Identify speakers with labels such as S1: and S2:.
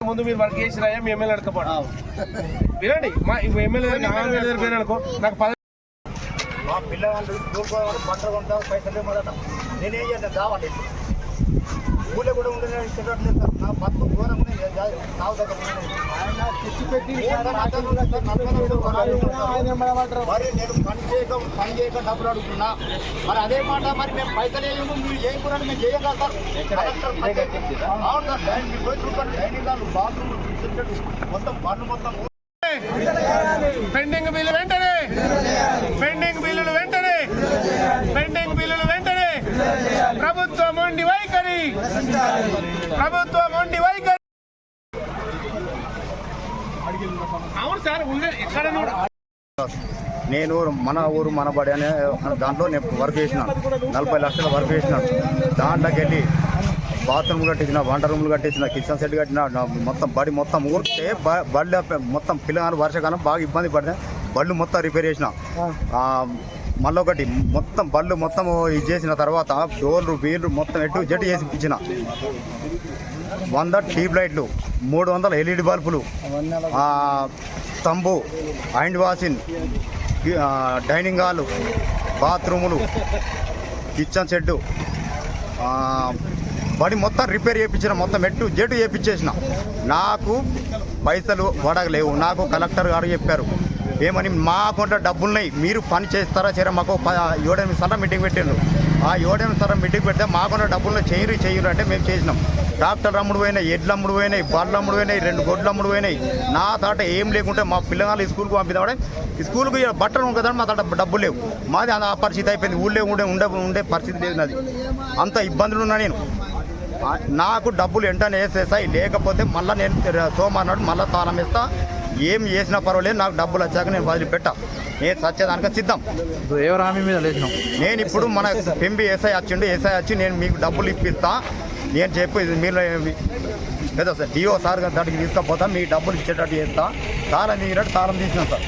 S1: ముందు మీరు వర్క్ చేసిరా మీ ఎమ్మెల్యే అడకపోవడం వినండి మా ఎమ్మెల్యే దగ్గర నా ఎమ్మెల్యే దగ్గర అనుకో నాకు పద
S2: మా పిల్లగాళ్ళు దూకోవాలి బట్టలు కొంటాం పైసలు మొదట నేనేం చేద్దాం కావాలి ఊళ్ళో కూడా ఉండే చెప్పట్లేదు సార్ నా బతుకు దూరం సాగు దగ్గర మరి నేను పని చేయక పని చేయక డబ్బులు అడుగుతున్నా. మరి అదే మాట మరి మేము పైసలు వేయము మీరు చేయకూడదు మేము చేయగలం సార్. అవును సార్ డైనింగ్ చూడండి డైనింగ్ హాల్ బాత్రూమ్ మొత్తం పన్ను మొత్తం
S1: పెండింగ్ బిల్లు వెంటనే పెండింగ్ బిల్లులు వెంటనే పెండింగ్ బిల్లులు వెంటనే ప్రభుత్వం మొండి వైఖరి. ప్రభుత్వం మొండి వైఖరి. అవును సార్ ఎక్కడ
S2: నేను మన ఊరు మన బడి అనే దాంట్లో నేను వర్క్ చేసినాను నలభై లక్షల వర్క్ చేసినాను దాంట్లోకి వెళ్ళి బాత్రూమ్ కట్టించిన వంట రూమ్లు కట్టించిన కిచెన్ సెట్ కట్టిన మొత్తం బడి మొత్తం ఊరికే బ- బళ్ళు మొత్తం పిల్లగారు వర్షాకాలం బాగా ఇబ్బంది పడితే బళ్ళు మొత్తం రిపేర్ చేసిన. ఆ, మళ్ళీ ఒకటి మొత్తం బళ్ళు మొత్తం ఇది చేసిన తర్వాత డోర్లు వీళ్ళు మొత్తం ఎటు జట్టు చేసి ఇచ్చిన వంద ట్యూబ్ లైట్లు మూడు వందల ఎల్ఈడి బల్బులు స్తంభు హ్యాండ్ వాషింగ్ డైనింగ్ హాలు బాత్రూములు కిచెన్ షెడ్డు బడి మొత్తం రిపేర్ చేయించిన మొత్తం ఎట్టు జెట్టు చేయించేసిన నాకు పైసలు వడగలేవు నాకు కలెక్టర్ గారు చెప్పారు. ఏమని మా అకౌంట్లో డబ్బులున్నాయి మీరు పని చేస్తారా సరే మాకు ఏడెనిమిది సార్లు మీటింగ్ పెట్టిండ్రు. ఆ ఏడెనిమిది సార్లు మీటింగ్ పెడితే మా అకౌంట్లో డబ్బులు చేయరు చేయరు అంటే మేము చేసినాం. డాక్టర్ అమ్ముడు పోయినాయి ఎడ్లు అమ్ముడు పోయినాయి బళ్ళు అమ్ముడు పోయినాయి రెండు గొడ్లు అమ్ముడు పోయినాయి. నా తాట ఏం లేకుంటే మా పిల్లగాళ్ళు స్కూల్కి పంపిద్దామంటే స్కూల్కి బట్టలు ఉంది కదా మా తాట డబ్బులు లేవు. మాది ఆ పరిస్థితి అయిపోయింది. ఊళ్ళో ఉండే ఉండే ఉండే పరిస్థితి లేదు నాది. అంత ఇబ్బందులు ఉన్నా నేను. నాకు డబ్బులు వెంటనే వేసేసాయి. లేకపోతే మళ్ళీ నేను సోమవారం నాడు మళ్ళీ తాళం వేస్తాను ఏం చేసినా పర్వాలేదు నాకు డబ్బులు వచ్చాక నేను వదిలిపెట్టా నేను సచ్చేదానికి సిద్ధం.
S3: ఎవరు హామీ మీద లేచినాం
S2: నేను ఇప్పుడు మన పెంబి ఎస్ఐ వచ్చిండు ఎస్ఐ వచ్చి నేను మీకు డబ్బులు ఇప్పిస్తా. నేను చెప్పి మీరు లేదా సార్ డిఓ సార్ గారి దగ్గరికి తీసుకపోతా మీకు డబ్బులు ఇచ్చేటట్టు చేస్తా. తాళం తీసినట్టు తాళం తీసినాం సార్.